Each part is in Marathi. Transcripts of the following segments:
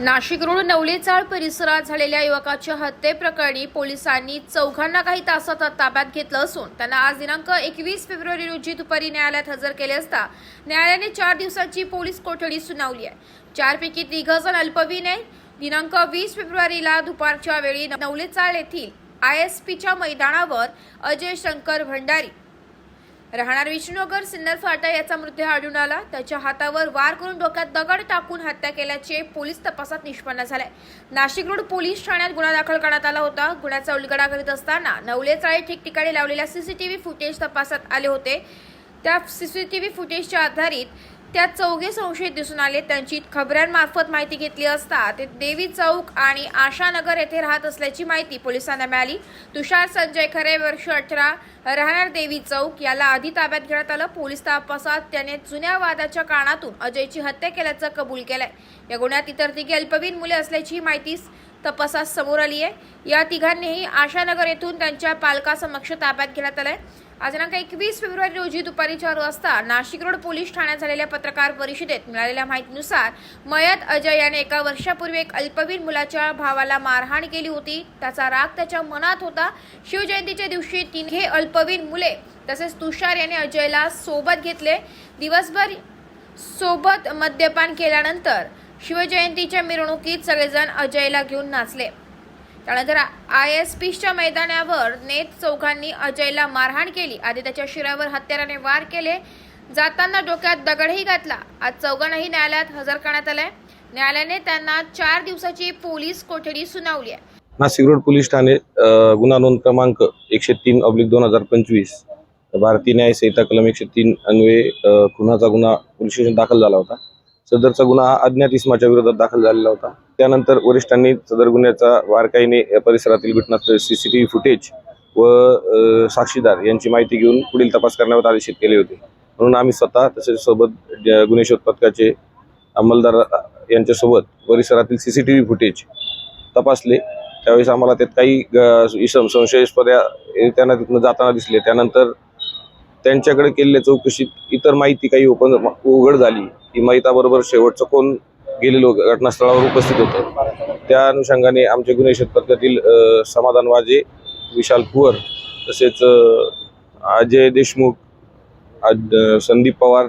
नाशिक रोड नवलेचाळ परिसरात झालेल्या युवकाच्या हत्येप्रकरणी पोलिसांनी चौघांना काही तासात ताब्यात घेतलं असून त्यांना आज दिनांक एकवीस फेब्रुवारी रोजी दुपारी न्यायालयात हजर केले असता न्यायालयाने चार दिवसाची पोलीस कोठडी सुनावली आहे. चारपैकी तिघ जण अल्पवीन आहे दिनांक वीस फेब्रुवारीला दुपारच्या वेळी नवलेचाळ येथील आय एस पीच्या मैदानावर अजय शंकर भंडारी राहणार विष्णुनगर सिन्नर फाटा याचा मृत्यू आढळून आला. त्याच्या हातावर वार करून डोक्यात दगड टाकून हत्या केल्याचे पोलीस तपासात निष्पन्न झाले नाशिक रोड पोलीस ठाण्यात गुन्हा दाखल करण्यात आला होता. गुन्ह्याचा उलगडा करीत असताना नवले चाळे ठिकठिकाणी लावलेल्या सीसीटीव्ही फुटेज तपासात आले होते. त्या सीसीटीव्ही फुटेजच्या आधारित त्यात चौघे संशयित दिसून आले. त्यांची खबऱ्यांमार्फत माहिती घेतली असता ते देवी चौक आणि आशानगर येथे राहत असल्याची माहिती पोलिसांना मिळाली. तुषार संजय खरे वर्ष अठरा. राहणार देवी चौक याला आधी ताब्यात घेण्यात आलं. पोलीस तपासात त्याने जुन्या वादाच्या कारणातून अजयची हत्या केल्याचं कबूल केलंय. या गुन्ह्यात इतर तिघे अल्पवीन मुले असल्याची माहिती तपासात समोर आली आहे या तिघांनीही आशानगर येथून त्यांच्या पालकासमक्ष ताब्यात घेण्यात आलंय. आज दिनांक एकवीस फेब्रुवारी रोजी दुपारी चार वाजता नाशिक रोड पोलीस ठाण्यात झालेल्या पत्रकार परिषदेत मिळालेल्या माहितीनुसार मयत अजय याने एका वर्षापूर्वी एक अल्पवीन मुलाच्या भावाला मारहाण केली होती. त्याचा राग त्याच्या मनात होता. शिवजयंतीच्या दिवशी तिन्ही अल्पवीन मुले तसेच तुषार याने अजयला सोबत घेतले. दिवसभर सोबत मद्यपान केल्यानंतर शिवजयंतीच्या मिरवणुकीत सगळेजण अजयला घेऊन नाचले. त्यानंतर आय एस पीच्या मैदानावर नेत चौघांनी अजयला मारहाण केली. आधी त्याच्या शिरावर हत्याराने वार केले. जाताना डोक्यात दगडही घातला. आज चौघांनाही न्यायालयात हजर करण्यात आलंय. न्यायालयाने त्यांना चार दिवसाची पोलीस कोठडी सुनावली आहे. नाशिक रोड पोलीस ठाणे गुन्हा नोंद क्रमांक एकशे तीन अब्लिक दोन हजार पंचवीस. भारतीय न्याय संहिता कलम एकशे तीन अन्वये खुनाचा गुन्हा पोलीस स्टेशन दाखल झाला होता. सदरचा गुन्हा हा अज्ञात इसमाच्या विरोधात दाखल झालेला होता. त्यानंतर वरिष्ठांनी सदर गुन्ह्याचा वारकाईने या परिसरातील घटनास्थळ व्ही फुटेज व साक्षीदार यांची माहिती घेऊन पुढील तपास करण्यावर आदेशित केले होते. म्हणून आम्ही स्वतः तसेच सोबत गुन्हे शोध पथकाचे अंमलदार यांच्यासोबत परिसरातील व्ही फुटेज तपासले. त्यावेळेस आम्हाला त्यात काही ग- इसम संशयास्पद त्यांना तिथनं जाताना दिसले. त्यानंतर त्यांच्याकडे केलेल्या चौकशीत इतर माहिती काही ओपन उघड झाली. की माहिताबरोबर शेवटचं कोण गेलेलो घटनास्थळावर उपस्थित होतं. त्या अनुषंगाने आमचे गुन्हे शोध समाधान वाजे विशाल कुवर तसेच अजय देशमुख संदीप पवार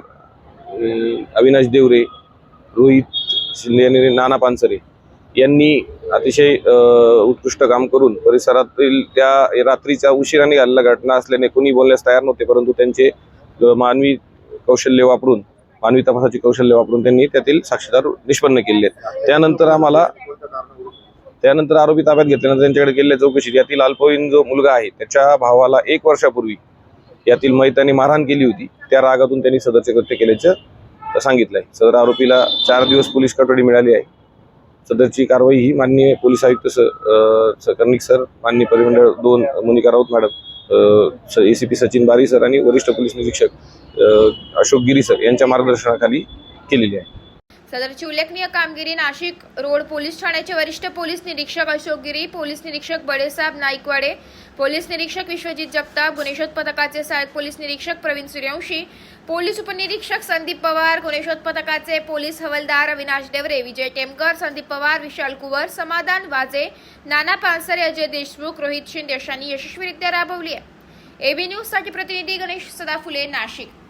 अविनाश देवरे रोहित शिंदे नाना पानसरे यांनी अतिशय उत्कृष्ट काम करून परिसरातील त्या रात्रीच्या उशिराने झालेल्या घटना असल्याने कोणी बोलण्यास तयार नव्हते परंतु त्यांचे मानवी कौशल्य वापरून मानवी तपासाची कौशल्य वापरून त्यांनी त्यातील साक्षीदार निष्पन्न केले. आहेत त्यानंतर आम्हाला त्यानंतर आरोपी ताब्यात घेतल्यानंतर त्यांच्याकडे केलेल्या चौकशीत यातील अल्पवयीन जो मुलगा आहे त्याच्या भावाला एक वर्षापूर्वी यातील मैताने मारहाण केली होती. त्या रागातून त्यांनी सदरचे कृत्य केल्याचं सांगितलंय. सदर आरोपीला चार दिवस पोलीस कटोडी मिळाली आहे. सदरची कारवाई ही माननीय पोलीस आयुक्त स कर्णिक सर माननीय परिमंडळ दोन Munika Raut madam A C P Sachin Bari sir आणि वरिष्ठ पोलीस निरीक्षक अशोक गिरी सर यांच्या मार्गदर्शनाखाली केलेली आहे. सदरची उल्लेखनीय कामगिरी नाशिक रोड पोलीस ठाण्याचे वरिष्ठ पोलीस निरीक्षक अशोक गिरी पोलीस निरीक्षक बडेसाहेब नाईकवाडे पोलीस निरीक्षक विश्वजित जगताप गुन्हेशोध पथकाचे सहाय्यक पोलीस निरीक्षक प्रवीण सूर्यवंशी पोलीस उपनिरीक्षक संदीप पवार गुन्हेशोध पथकाचे पोलीस हवालदार अविनाश देवरे विजय टेमकर संदीप पवार विशाल कुवर समाधान वाजे नाना पानसरे अजय देशमुख रोहित शिंदे यांनी यशस्वीरित्या राबवली आहे. एबी न्यूजसाठी प्रतिनिधी गणेश सदाफुले नाशिक.